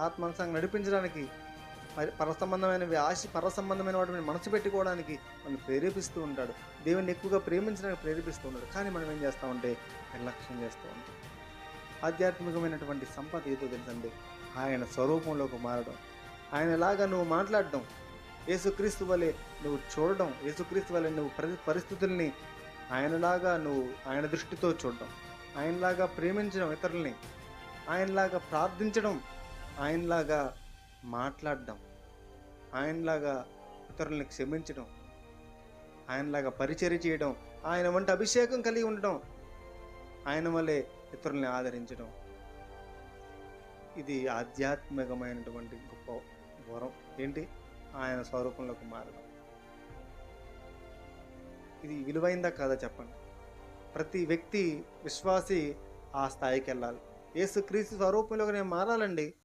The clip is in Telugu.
ఆత్మానుసారంగా నడిపించడానికి మరి పర ఆశి ఆశ పర సంబంధమైన వాటి మీద మనసు పెట్టుకోవడానికి మనం ప్రేరేపిస్తూ ఉంటాడు. దేవుని ఎక్కువగా ప్రేమించడానికి ప్రేరేపిస్తూ ఉంటాడు. కానీ మనం ఏం చేస్తామంటే నిర్లక్ష్యం చేస్తూ ఉంటాం. ఆధ్యాత్మికమైనటువంటి సంపద ఏదో తెలుసండి? ఆయన స్వరూపంలోకి మారడం. ఆయనలాగా నువ్వు మాట్లాడడం. యేసుక్రీస్తు వలె నువ్వు చూడడం. యేసుక్రీస్తు వలె నువ్వు ప్రతి పరిస్థితుల్ని ఆయనలాగా నువ్వు ఆయన దృష్టితో చూడడం. ఆయనలాగా ప్రేమించడం ఇతరుల్ని. ఆయనలాగా ప్రార్థించడం. ఆయనలాగా మాట్లాడడం ఆయనలాగా ఇతరుల్ని క్షమించడం ఆయనలాగా పరిచర్య చేయడం ఆయన వంటి అభిషేకం కలిగి ఉండడం ఆయన వల్లే ఇతరుల్ని ఆదరించడం. ఇది ఆధ్యాత్మికమైనటువంటి గొప్ప వరం. ఏంటి? ఆయన స్వరూపంలోకి మారడం. ఇది విలువైందా కాదా చెప్పండి. ప్రతి వ్యక్తి విశ్వాసి ఆ స్థాయికి వెళ్ళాలి. యేసుక్రీస్తు స్వరూపంలోకి నేను మారాలండి.